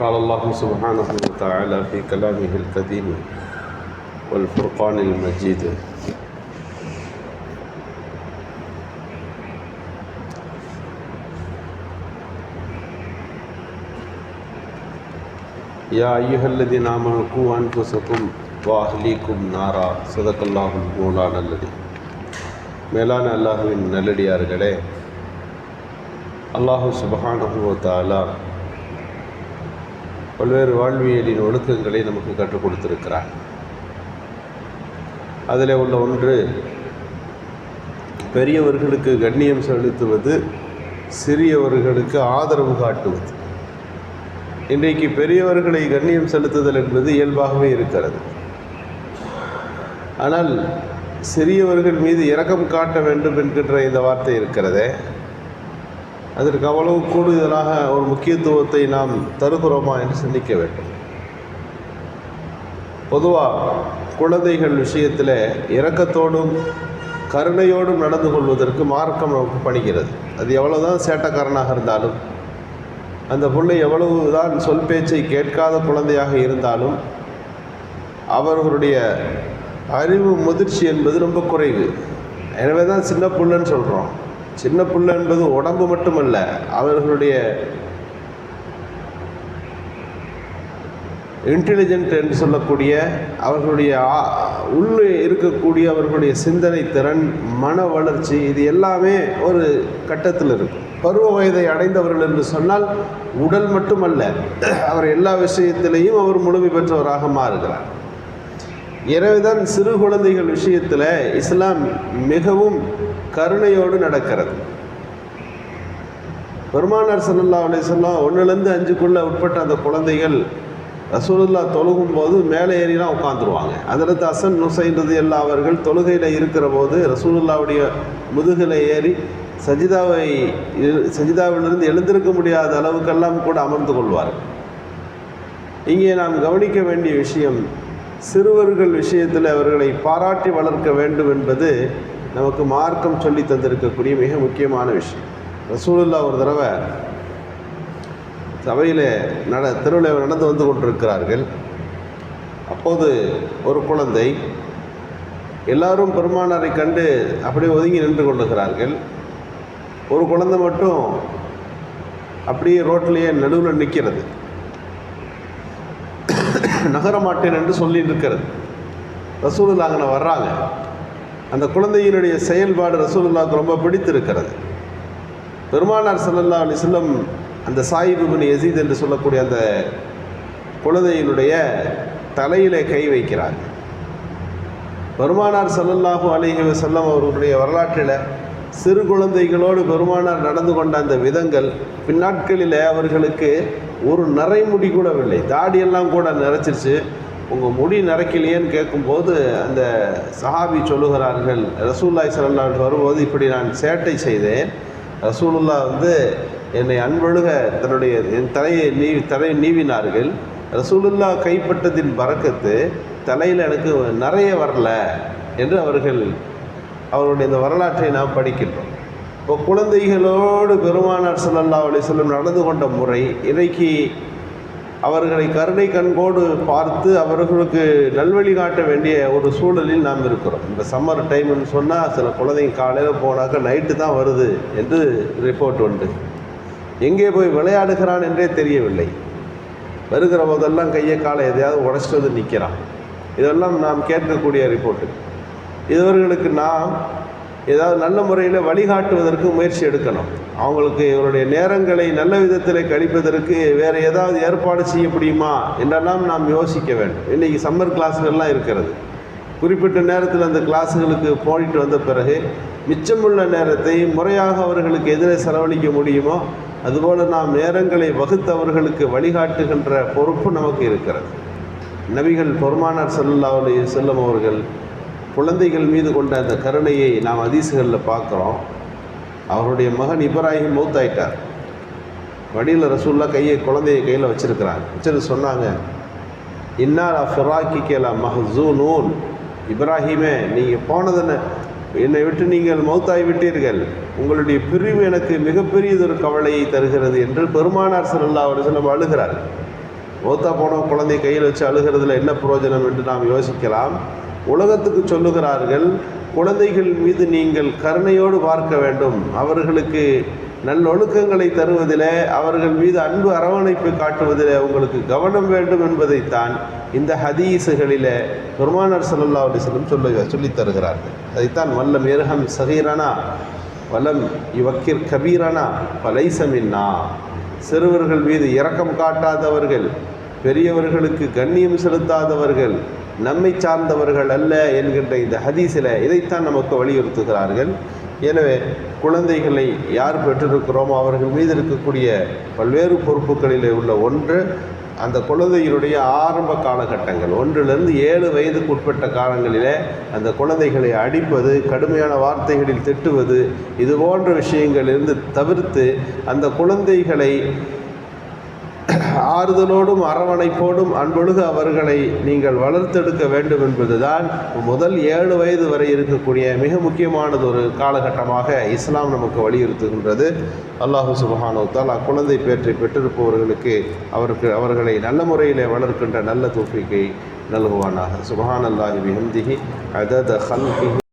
قال الله سبحانه وتعالى في كلامه القديم والفرقان المجيد يا أيها الذين آمنوا قوا أنفسكم وأهليكم نارا صدق الله المولانا الذي மேலான அல்லாஹுவின் நல்லடியார்களே அல்லாஹு சுபஹானஹு தாலா பல்வேறு வாழ்வியலின் ஒழுக்கங்களை நமக்கு கற்றுக் கொடுத்திருக்கிறார். அதில் உள்ள ஒன்று பெரியவர்களுக்கு கண்ணியம் செலுத்துவது சிறியவர்களுக்கு ஆதரவு காட்டுவது. இன்றைக்கு பெரியவர்களை கண்ணியம் செலுத்துதல் என்பது இயல்பாகவே இருக்கிறது. ஆனால் சிறியவர்கள் மீது இரக்கம் காட்ட வேண்டும் என்கின்ற இந்த வார்த்தை இருக்கிறதே. அதற்கு அவ்வளவு கூடுதலாக ஒரு முக்கியத்துவத்தை நாம் தருகிறோமா என்று சிந்திக்க வேண்டும். பொதுவாக குழந்தைகள் விஷயத்தில் இரக்கத்தோடும் கருணையோடும் நடந்து கொள்வதற்கு மார்க்கம் நமக்கு பணிகிறது. அது எவ்வளவுதான் சேட்டக்காரனாக இருந்தாலும் அந்த பிள்ளை எவ்வளவுதான் சொல் பேச்சை கேட்காத குழந்தையாக இருந்தாலும் அவர்களுடைய அறிவு முதிர்ச்சி என்பது ரொம்ப குறைவு. எனவே தான் சின்ன புள்ளன்னு சொல்கிறோம் சின்ன பிள்ளை என்பது உடம்பு மட்டுமல்ல அவர்களுடைய இன்டெலிஜென்ட் என்று சொல்லக்கூடிய அவர்களுடைய உள்ளே இருக்கக்கூடிய அவர்களுடைய சிந்தனை திறன் மன வளர்ச்சி இது எல்லாமே ஒரு கட்டத்தில் இருக்கும். பருவ வயதை அடைந்தவர்கள் என்று சொன்னால் உடல் மட்டுமல்ல அவர் எல்லா விஷயத்திலையும் அவர் முழுமை பெற்றவராக மாறுகிறார். எனவேதான் சிறு குழந்தைகள் விஷயத்தில் இஸ்லாம் மிகவும் கருணையோடு நடக்கிறது. பெருமானார் சல்லல்லா அலிசல்லாம் ஒன்றுலேருந்து அஞ்சுக்குள்ளே உட்பட்ட அந்த குழந்தைகள் ரசூலுல்லா தொழுகும் போது மேலே ஏறிலாம் உட்காந்துருவாங்க அதில் அசன் நுசைன்றது எல்லா அவர்கள் தொழுகையில் இருக்கிற போது ரசூலுல்லாவுடைய முதுகில் ஏறி சஜிதாவை சஜிதாவிலிருந்து எழுந்திருக்க முடியாத அளவுக்கெல்லாம் கூட அமர்ந்து கொள்வார் இங்கே நாம் கவனிக்க வேண்டிய விஷயம் சிறுவர்கள் விஷயத்தில் அவர்களை பாராட்டி வளர்க்க வேண்டும் என்பது நமக்கு மார்க்கம் சொல்லி தந்திருக்கக்கூடிய மிக முக்கியமான விஷயம். ரசூலுல்லா ஒரு தடவை சபையில் நட தெருவில் நடந்து வந்து கொண்டிருக்கிறார்கள். அப்போது ஒரு குழந்தை எல்லாரும் பெருமானாரை கண்டு அப்படியே ஒதுங்கி நின்று கொள்ளுகிறார்கள். ஒரு குழந்தை மட்டும் அப்படியே ரோட்லேயே நடுவில் நிற்கிறது நகர மாட்டேன் என்று சொல்லி இருக்கிறது ரசூலுல்லா அங்கே வர்றாங்க. அந்த குழந்தையினுடைய செயல்பாடு ரசூலுல்லாவுக்கு ரொம்ப பிடித்திருக்கிறது. பெருமானார் சல்லல்லா அலி சொல்லம் அந்த சாயிபுபின் எசீத் என்று சொல்லக்கூடிய அந்த குழந்தையினுடைய தலையிலே கை வைக்கிறார். பெருமானார் ஸல்லல்லாஹு அலிஹி செல்லம் அவர்களுடைய வரலாற்றில் சிறு குழந்தைகளோடு பெருமானார் நடந்து கொண்ட அந்த விதங்கள் பின்னாட்களில் அவர்களுக்கு ஒரு நரைமுடி கூட இல்லை தாடியெல்லாம் கூட நிறைச்சிருச்சு உங்கள் முடி நரைக்கலையேன்னு கேட்கும்போது அந்த சஹாபி சொல்லுகிறார்கள் ரசூல்லாய் ஸல்லல்லாஹு வரும்போது இப்படி நான் சேட்டை செய்தேன். ரசூலுல்லா வந்து என்னை அன்பழுக தன்னுடைய என் தலையை நீவி தலையை நீவினார்கள். ரசூலுல்லா கைப்பட்டதின் பறக்கத்து தலையில் எனக்கு நிறைய வரல என்று அவர்கள் அவருடைய இந்த வரலாற்றை நாம் படிக்கின்றோம். இப்போ குழந்தைகளோடு பெருமானார் சல்லல்லா அலைஹி நடந்து கொண்ட முறை இன்றைக்கு அவர்களை கருணை கண்கோடு பார்த்து அவர்களுக்கு நல்வழி காட்ட வேண்டிய ஒரு சூழலில் நாம் இருக்கிறோம். இந்த சம்மர் டைம்னு சொன்னால் சில குழந்தைங்க காலையில் போனாக்க நைட்டு தான் வருது என்று ரிப்போர்ட் உண்டு. எங்கே போய் விளையாடுகிறான் என்றே தெரியவில்லை. வருகிற போதெல்லாம் கையை காலை எதையாவது உடச்சிட்டு வந்து நிற்கிறான் இதெல்லாம் நாம் கேட்கக்கூடிய ரிப்போர்ட்டு இவர்களுக்கு நாம் ஏதாவது நல்ல முறையில் வழிகாட்டுவதற்கு முயற்சி எடுக்கணும். அவங்களுக்கு இவருடைய நேரங்களை நல்ல விதத்தில் கழிப்பதற்கு வேறு ஏதாவது ஏற்பாடு செய்ய முடியுமா என்றெல்லாம் நாம் யோசிக்க வேண்டும். இன்றைக்கி சம்மர் கிளாஸுகள்லாம் இருக்கிறது. குறிப்பிட்ட நேரத்தில் அந்த கிளாஸுகளுக்கு போயிட்டு வந்த பிறகு மிச்சமுள்ள நேரத்தை முறையாக அவர்களுக்கு எதிரே செலவழிக்க முடியுமோ அதுபோல் நாம் நேரங்களை வகுத்து அவர்களுக்கு வழிகாட்டுகின்ற பொறுப்பு நமக்கு இருக்கிறது. நபிகள் பெருமானார் ஸல்லல்லாஹு செல்லும் அவர்கள் குழந்தைகள் மீது கொண்ட அந்த கருணையை நாம் அதிசுகளில் பார்க்குறோம். அவருடைய மகன் இப்ராஹிம் மூத்தாயிட்டார். வடியில் ரசூல்லா கையை குழந்தைய கையில் வச்சுருக்கிறாங்க. வச்சுட்டு சொன்னாங்க இன்னாரா ஃபிராக்கி கேலா மஹசூனூன். இப்ராஹிமே நீங்கள் போனதுன்னு என்னை விட்டு நீங்கள் மௌத்தாய் விட்டீர்கள் உங்களுடைய பிரிவு எனக்கு மிகப்பெரியதொரு கவலையை தருகிறது என்று பெருமானார் ஸல்லல்லாஹு அவர் வஸல்லம் அழுகிறார். மௌத்தா போன குழந்தை கையில் வச்சு அழுகிறதுல என்ன பிரயோஜனம் என்று நாம் யோசிக்கலாம். உலகத்துக்கு சொல்லுகிறார்கள் குழந்தைகள் மீது நீங்கள் கருணையோடு பார்க்க வேண்டும். அவர்களுக்கு நல்லொழுக்கங்களை தருவதில் அவர்கள் மீது அன்பு அரவணைப்பு காட்டுவதில் உங்களுக்கு கவனம் வேண்டும் என்பதைத்தான் இந்த ஹதீசுகளில் பெருமானார் சல்லா அலிஸ்லம் சொல்ல சொல்லித் தருகிறார்கள். அதைத்தான் வல்லம் இரஹம் சகீரனா வலம் இவக்கிர் கபீரனா பலைசமின்னா சிறுவர்கள் மீது இரக்கம் காட்டாதவர்கள் பெரியவர்களுக்கு கண்ணியம் செலுத்தாதவர்கள் நம்மை சார்ந்தவர்கள் அல்ல என்கின்ற இந்த ஹதீஸில் இதைத்தான் நமக்கு வலியுறுத்துகிறார்கள். எனவே குழந்தைகளை யார் பெற்றிருக்கிறோமோ அவர்கள் மீது இருக்கக்கூடிய பல்வேறு பொறுப்புகளில் உள்ள ஒன்று அந்த குழந்தையினுடைய ஆரம்ப காலகட்டங்கள். ஒன்றிலிருந்து ஏழு வயதுக்கு உட்பட்ட காலங்களிலே அந்த குழந்தைகளை அடிப்பது கடுமையான வார்த்தைகளில் திட்டுவது இது போன்ற விஷயங்களிலிருந்து தவிர்த்து அந்த குழந்தைகளை ஆறுதலோடும் அரவணைப்போடும் அன்பொழுக அவர்களை நீங்கள் வளர்த்தெடுக்க வேண்டும் என்பதுதான் முதல் ஏழு வயது வரை இருக்கக்கூடிய மிக முக்கியமானது ஒரு காலகட்டமாக இஸ்லாம் நமக்கு வலியுறுத்துகின்றது. அல்லாஹு சுபஹானோத்தால் அக்குழந்தை பேற்றை பெற்றிருப்பவர்களுக்கு அவருக்கு அவர்களை நல்ல முறையில் வளர்க்கின்ற நல்ல தூஃபிக்கை நல்குவானாக. சுபஹான் அல்லாஹி பிஹம்திஹி அதத ஹல்கிஹி